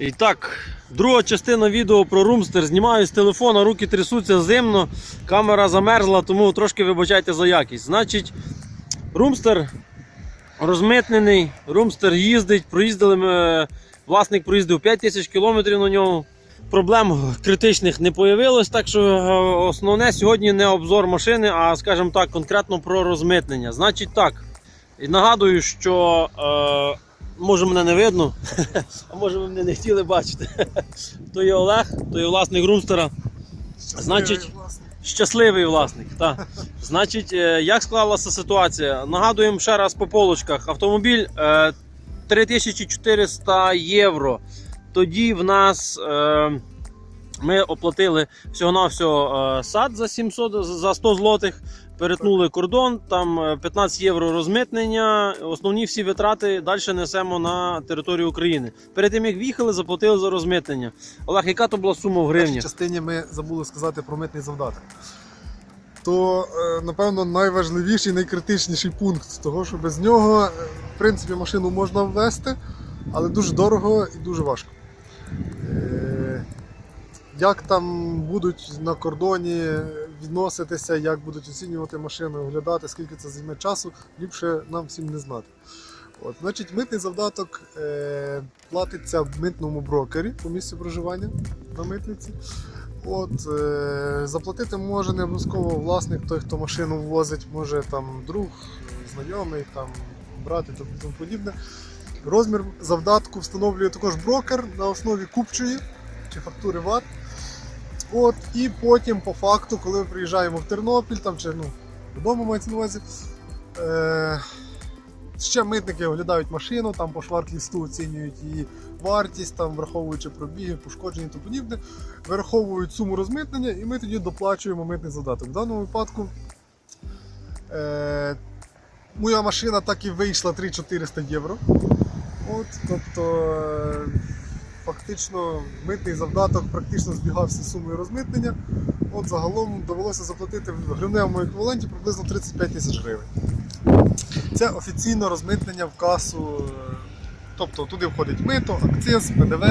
І так, друга частина відео про румстер. Знімаю з телефона, руки трясуться зимно, камера замерзла, тому трошки вибачайте за якість. Значить, румстер розмитнений, румстер їздить, проїздили ми, власник проїздив 5 тисяч кілометрів на ньому. Проблем критичних не появилось, так що е, основне сьогодні не обзор машини, а скажімо так, конкретно про розмитнення. Значить так, і нагадую, що е, може мене не видно, а може ви мене не хотіли бачити. То є Олег, то є власник румстера. Значить, щасливий власник. Так. Значить, е, як склалася ситуація? Нагадуємо ще раз по полочках. Автомобіль е, 3400 євро. Тоді в нас е, ми оплатили всього-навсього е, сад за 700, за 100 злотих. Перетнули кордон, там е, 15 євро розмитнення. Основні всі витрати далі несемо на територію України. Перед тим як в'їхали, заплатили за розмитнення. Олег, яка то була сума в гривні? В частині ми забули сказати про митний завдаток. То, е, напевно, найважливіший, найкритичніший пункт того, що без нього, е, в принципі, машину можна ввести, але дуже дорого і дуже важко. Як там будуть на кордоні відноситися, як будуть оцінювати машину, оглядати, скільки це займе часу, ліпше нам всім не знати. От, значить, митний завдаток е, платиться в митному брокері по місцю проживання на митниці. От, е, заплатити може не обов'язково власник, той, хто машину ввозить, може там друг, знайомий, там, брат і тому подібне. Розмір завдатку встановлює також брокер на основі купчої чи фактури ВАТ. От, і потім, по факту, коли ми приїжджаємо в Тернопіль, там, чи ну, додому мається на увазі, е, ще митники оглядають машину, там по шварт-лісту оцінюють її вартість, там, враховуючи пробіги, пошкодження і подібне, вираховують суму розмитнення, і ми тоді доплачуємо митний задаток. В даному випадку е, моя машина так і вийшла 3400 євро. От, тобто, е, фактично, митний завдаток практично збігався з сумою розмитнення. От загалом довелося заплатити в гривневому еквіваленті приблизно 35 тисяч гривень. Це офіційно розмитнення в касу. е, Тобто туди входить мито, акциз, ПДВ.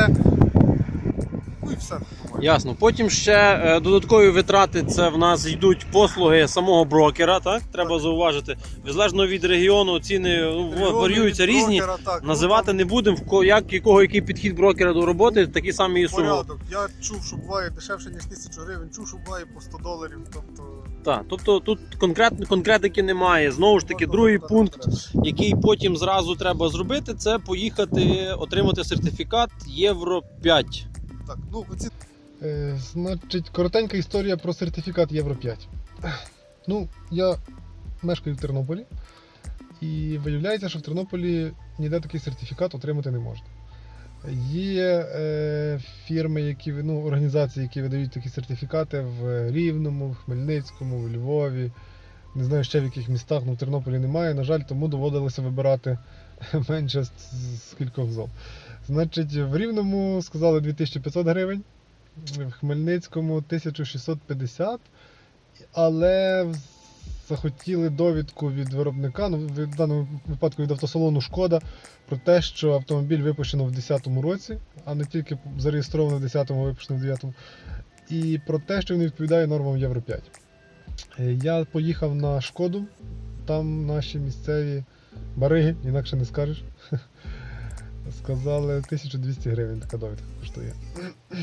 Ну і все. Ясно. Потім ще е, додаткові витрати це в нас йдуть послуги самого брокера. Так треба зауважити. Залежно від регіону ціни ну, Регіони варіюються від різні. брокера, так, ну, Називати там не будемо в ко- як якого який підхід брокера до роботи, такі самі і суми. порядок. Я чув, що буває дешевше, ніж 1000 гривень, чув, що буває по 100 доларів. Тобто, Так, тобто тут конкрет, конкретики немає. Знову ж таки, можна другий запитати пункт, наперед. який потім зразу треба зробити, це поїхати отримати сертифікат Євро 5. Так, ну оці. Е, значить, коротенька історія про сертифікат Євро 5. Ну, я мешкаю в Тернополі, і виявляється, що в Тернополі ніде такий сертифікат отримати не можна. Є е, фірми, які ну, організації, які видають такі сертифікати в Рівному, в Хмельницькому, в Львові. Не знаю ще в яких містах, але в Тернополі немає. На жаль, тому доводилося вибирати менше з, з кількох зол. Значить, в Рівному сказали 2500 гривень, в Хмельницькому 1650, але захотіли довідку від виробника, ну в даному випадку від автосалону Шкода, про те, що автомобіль випущено в 2010 році, а не тільки зареєстровано в 10-му, випущено в 9-му, і про те, що він відповідає нормам Євро 5. Е, Я поїхав на Шкоду, там наші місцеві бариги, інакше не скажеш. Сказали 1200 гривень така довідка коштує.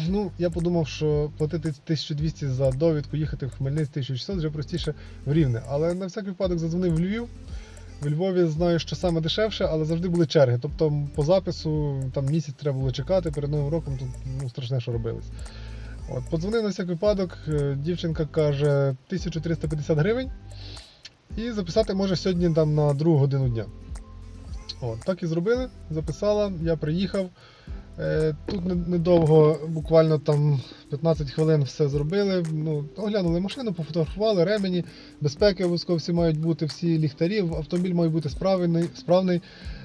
Ну, я подумав, що платити 1200 за довідку, їхати в Хмельницький 1600 вже простіше в Рівне. Але на всякий випадок задзвонив в Львів. В Львові знаю, що саме дешевше, але завжди були черги. Тобто по запису там місяць треба було чекати, перед Новим роком тут ну, страшне, що робилось. От, подзвонив на всякий випадок, е, дівчинка каже 1350 гривень. І записати може сьогодні там на другу годину дня. От, так і зробили, записала, я приїхав. Е, Тут недовго, буквально там 15 хвилин все зробили. Ну, оглянули машину, пофотографували, ремені, безпеки обов'язково всі мають бути, всі ліхтарі, автомобіль має бути справний, справний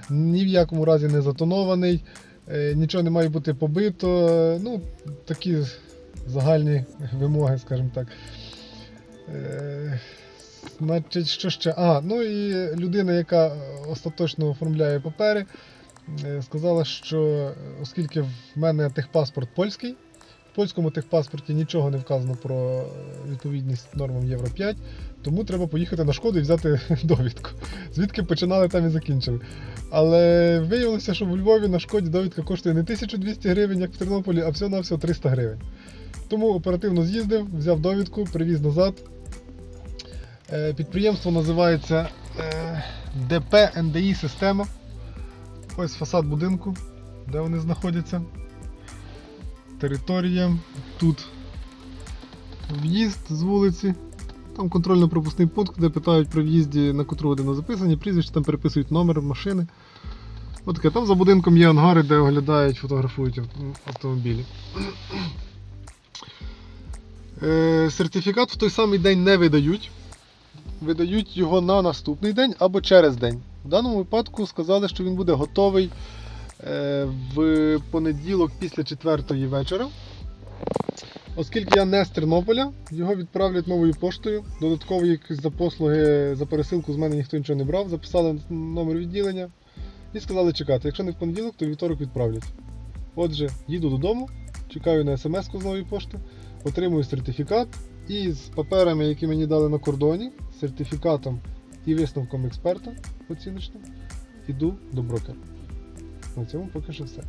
ні в якому разі не затонований, е, нічого не має бути побито. е, Ну, такі загальні вимоги, скажімо так. Значить, що ще? А, ну і людина, яка остаточно оформляє папери, Е, Сказала, що е, оскільки в мене техпаспорт польський, в польському техпаспорті нічого не вказано про е, відповідність нормам Євро 5, тому треба поїхати на шкоду і взяти довідку. Звідки починали, там і закінчили. Але виявилося, що в Львові на шкоді довідка коштує не 1200 гривень, як в Тернополі, а всього-навсього 300 гривень. Тому оперативно з'їздив, взяв довідку, привіз назад. Е, Підприємство називається е, ДП НДІ Система. Ось фасад будинку, де вони знаходяться. Територія. Тут в'їзд з вулиці. Там контрольно-пропускний пункт, де питають про в'їзді, на котру годину записані, прізвище, там переписують номер машини. От таке. Там за будинком є ангари, де оглядають, фотографують автомобілі. Е, Сертифікат в той самий день не видають. Видають його на наступний день або через день. В даному випадку сказали, що він буде готовий е, в понеділок після 4 вечора. Оскільки я не з Тернополя, його відправлять новою поштою. Додатково якісь за послуги за пересилку з мене ніхто нічого не брав. Записали номер відділення і сказали чекати. Якщо не в понеділок, то вівторок відправлять. Отже, їду додому, чекаю на смс-ку з нової пошти, отримую сертифікат і з паперами, які мені дали на кордоні, сертифікатом і висновком експерта оціночним, іду до брокера. На цьому поки що все.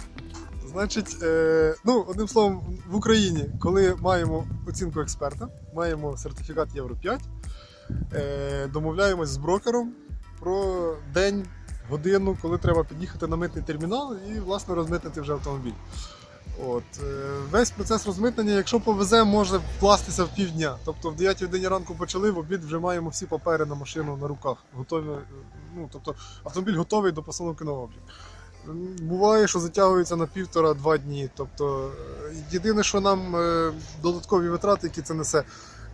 Значить, е, ну, одним словом, в Україні, коли маємо оцінку експерта, маємо сертифікат Євро 5, е, домовляємось з брокером про день, годину, коли треба під'їхати на митний термінал і, власне, розмитнити вже автомобіль. От, е, весь процес розмитнення, якщо повезе, може вкластися в півдня. Тобто в 9 годині ранку почали, в обід вже маємо всі папери на машину на руках. Готові, е, ну, тобто автомобіль готовий до постановки на облік. Буває, що затягується на півтора-два дні. Тобто, е, єдине, що нам додаткові витрати, які це несе.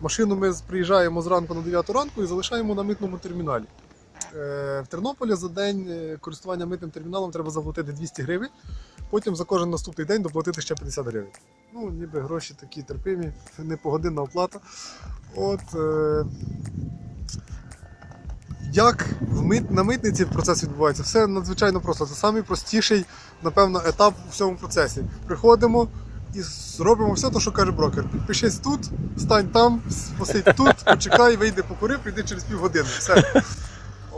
Машину ми приїжджаємо зранку на 9 ранку і залишаємо на митному терміналі. В Тернополі за день користування митним терміналом треба заплатити 200 гривень, потім за кожен наступний день доплатити ще 50 гривень. Ну, ніби гроші такі терпимі, не погодинна оплата. От, е, як в мит, на митниці процес відбувається? Все надзвичайно просто. Це найпростіший, напевно, етап у всьому процесі. Приходимо і зробимо все, те, що каже брокер. Підпишись тут, стань там, посидь тут, почекай, вийди покури, прийди через півгодини. Все.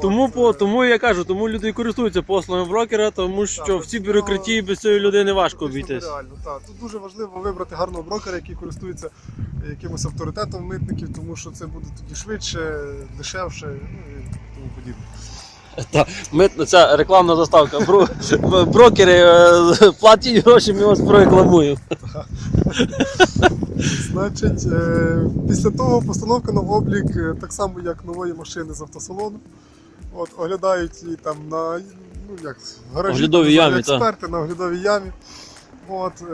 Тому, по, е, тому я кажу, тому люди і користуються послугами брокера, тому що Так, в цій бюрократії без цієї людини важко обійтись. нереально, так. Тут дуже важливо вибрати гарного брокера, який користується якимось авторитетом митників, тому що це буде тоді швидше, дешевше, ну і тому подібне. Та, митна ця рекламна заставка. Бро- брокери е, платіть гроші, ми вас прорекламуємо. Значить, е, після того постановка на облік, е, так само як нової машини з автосалону. От, оглядають її там на ну, як, в гаражі, Оглядовій там, ямі, експерти на оглядовій ямі. От, е,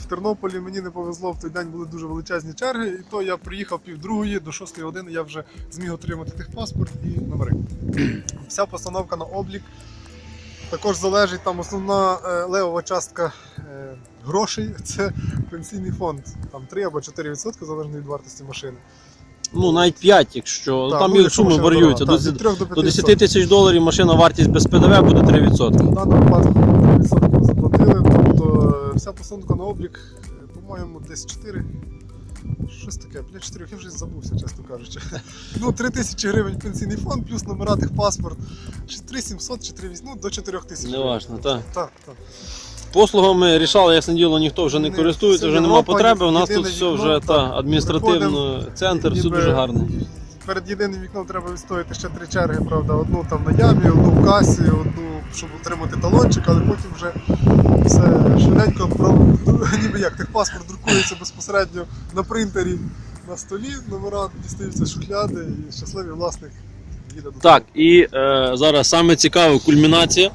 в Тернополі мені не повезло, в той день були дуже величезні черги, і то я приїхав півдругої до 6 години, я вже зміг отримати техпаспорт і номери. Вся постановка на облік. Також залежить там основна е, левова частка е, грошей це пенсійний фонд. Там 3 або 4% залежно від вартості машини. Ну, навіть 5, якщо Так, там ну, і якщо суми машина варіюються. дорога, До, так, від 3 до до 10 тисяч доларів машина вартість без ПДВ буде 3%. В даному випадку 3% заплатили, тобто е, вся постановка на облік, е, по-моєму, десь 4. Щось таке, бля 4, я вже забувся, чесно кажучи. Ну, 3 тисячі гривень пенсійний фонд, плюс номера техпаспорт. Чи 3 700, чи 3 ну, до 4 тисяч. Неважно, так. Так, так. Послугами рішали, ясне діло, ніхто вже не Ні, користується, вже нема Європа, потреби. У нас єдине тут все вікно, вже так. та, адміністративно, Приходимо, центр, все Ніби дуже гарно. Перед єдиним вікном треба відстояти ще три черги, правда, одну там на ямі, одну в касі, одну, щоб отримати талончик, але потім вже все швиденько про ніби як техпаспорт друкується безпосередньо на принтері на столі, номера дістаються з шухляди і щасливий власник їде до Так, і е, зараз саме цікава кульмінація.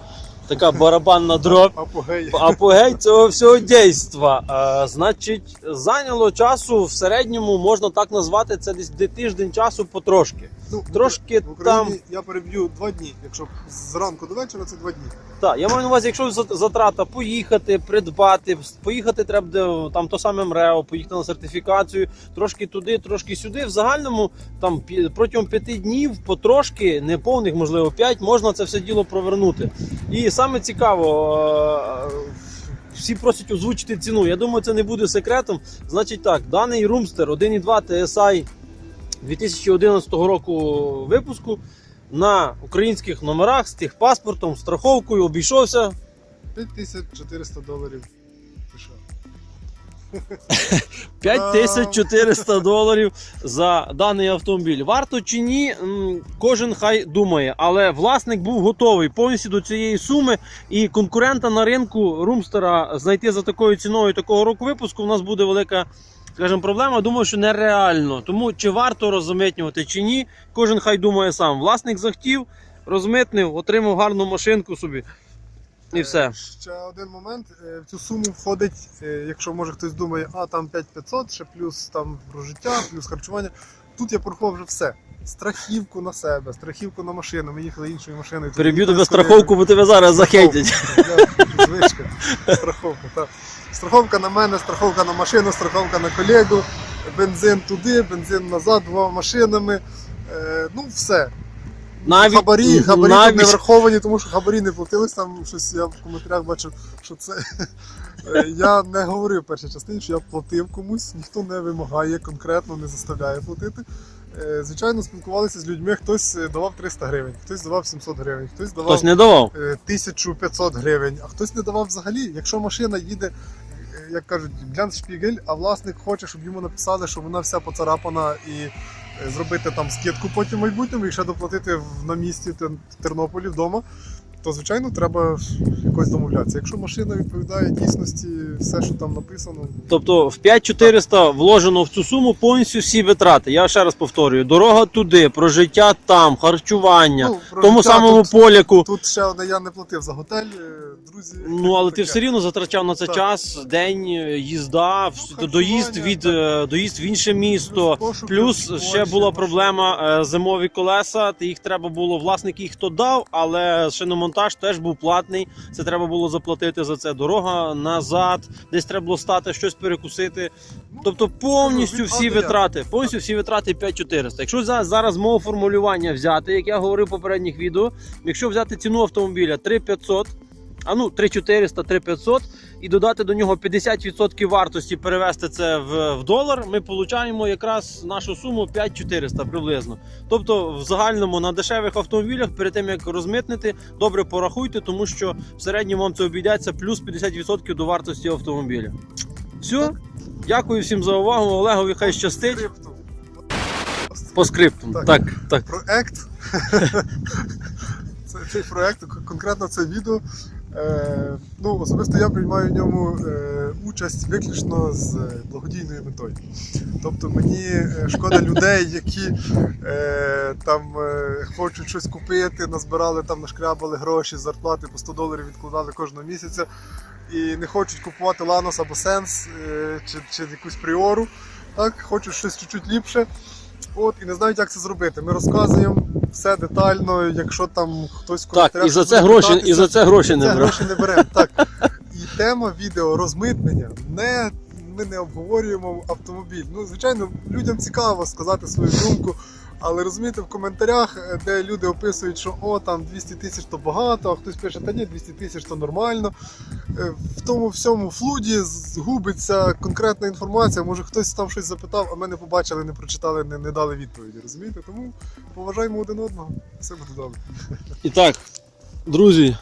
Така барабанна дробь. апогей. Апогей цього всього дійства. Е, значить, зайняло часу в середньому, можна так назвати, це десь де тиждень часу потрошки. Ну, Трошки в Україні там. я переб'ю два дні. Якщо зранку до вечора, це два дні. Так, я маю на увазі, якщо затрата поїхати, придбати, поїхати треба буде там то саме МРЕО, поїхати на сертифікацію, трошки туди, трошки сюди. В загальному там протягом п'яти днів потрошки, неповних, можливо, п'ять, можна це все діло провернути. І саме цікаво. е, Всі просять озвучити ціну. Я думаю, це не буде секретом. Значить так, даний румстер 1.2 TSI 2011 року випуску на українських номерах з техпаспортом, страховкою обійшовся 5400 доларів США. 5400 доларів за даний автомобіль. Варто чи ні, кожен хай думає, але власник був готовий повністю до цієї суми. І конкурента на ринку румстера знайти за такою ціною такого року випуску в нас буде велика. Скажімо, проблема, думаю, що нереально. Тому чи варто розмитнювати, чи ні, кожен хай думає сам. Власник захотів, розмитнив, отримав гарну машинку собі. І все. Е, Ще один момент. Е, В цю суму входить, е, якщо може хтось думає, а там 5500, ще плюс там прожиття, плюс харчування. Тут я порахував вже все. Страхівку на себе, страхівку на машину. Ми їхали іншою машиною. Переб'ю тебе страховку, бо тебе зараз захейтять. Звичка. Страховка. Так. Страховка на мене, страховка на машину, страховка на колегу, бензин туди, бензин назад, двома машинами. Е, ну, все. Навіть, хабарі, хабарі тут не враховані, тому що хабарі не платились. Там щось я в коментарях бачив, що це. Е, Я не говорив в першій частині, що я платив комусь, ніхто не вимагає конкретно, не заставляє платити. Е, Звичайно, спілкувалися з людьми, хтось е, давав 300 гривень, хтось давав 700 гривень, хтось давав хтось не давав. е, 1500 гривень, а хтось не давав взагалі. Якщо машина їде, е, як кажуть, глянцшпігель, а власник хоче, щоб йому написали, що вона вся поцарапана і е, зробити там скидку потім в майбутньому і ще доплатити на місці в Тернополі вдома. То звичайно треба якось домовлятися. Якщо машина відповідає дійсності, все, що там написано, Тобто в 5400 вложено в цю суму повністю всі витрати. Я ще раз повторюю: дорога туди, прожиття там, харчування, ну, про тому самому тут, поляку. тут ще одне я не платив за готель, е, друзі. Ну але ти таке. все рівно затрачав на це Так. час, день, е, їзда, Ну, доїзд від так. е, доїзд в інше місто. пошуки Плюс ще Польщі, була проблема е, зимові колеса. Ти їх треба було, власник їх то дав, але шиномонтаж теж був платний. Це треба було заплатити за це. Дорога назад, десь треба було стати, щось перекусити. Ну, Тобто повністю всі А до Я. витрати, повністю всі витрати 5400. Якщо зараз мого формулювання взяти, як я говорив в попередніх відео, якщо взяти ціну автомобіля 3500, а ну 3400, 3500 і додати до нього 50% вартості, перевести це в, в долар, ми получаємо якраз нашу суму 5400 приблизно. Тобто в загальному на дешевих автомобілях перед тим як розмитнити, добре порахуйте, тому що в середньому вам це обійдеться плюс 50% до вартості автомобіля. Все, дякую всім за увагу. Олегові хай щастить. По скриптам. Так. Так, так. проект. це, цей проект, конкретно це відео. Е, ну, особисто я приймаю в ньому е, участь виключно з благодійною метою. Тобто мені е, шкода людей, які е, там е, хочуть щось купити, назбирали там, нашкрябали гроші, зарплати по 100 доларів відкладали кожного місяця і не хочуть купувати Ланос або Сенс е, чи, чи якусь пріору. Так, хочуть щось чуть-чуть ліпше. От, і не знають, як це зробити. Ми розказуємо все детально, якщо там хтось в Так, і за це гроші, питатися, і за це гроші не брав. гроші не беремо. Так. І тема відео розмитнення не. Ми не обговорюємо автомобіль. Ну, звичайно, людям цікаво сказати свою думку, але розумієте, в коментарях, е, де люди описують, що о, там 200 тисяч то багато, а хтось пише, та ні, 200 тисяч то нормально. Е, В тому всьому флуді згубиться конкретна інформація. Може хтось там щось запитав, а ми не побачили, не прочитали, не, не дали відповіді. Розумієте? Тому поважаємо один одного, все буде добре. І так, друзі,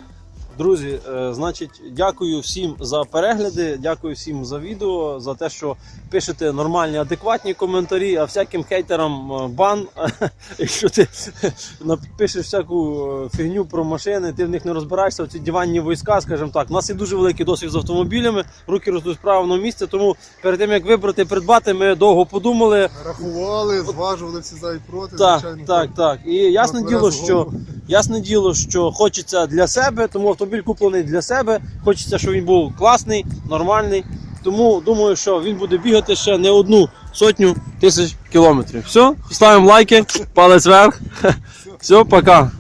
друзі, е, значить, дякую всім за перегляди, дякую всім за відео, за те, що пишете нормальні, адекватні коментарі, а всяким хейтерам е, бан. Якщо ти напишеш всяку е, фігню про машини, ти в них не розбираєшся, оці диванні війська, скажімо так. У нас є дуже великий досвід з автомобілями, руки ростуть з правильного місця, тому перед тим як вибрати придбати, ми довго подумали. Рахували, зважували всі за і проти. Так, звичайно. так, так. І ясне діло, що. Ясне діло, що хочеться для себе, тому автомобіль куплений для себе. Хочеться, щоб він був класний, нормальний. тому думаю, що він буде бігати ще не одну сотню тисяч кілометрів. Все, ставимо лайки, палець вверх. Все, пока.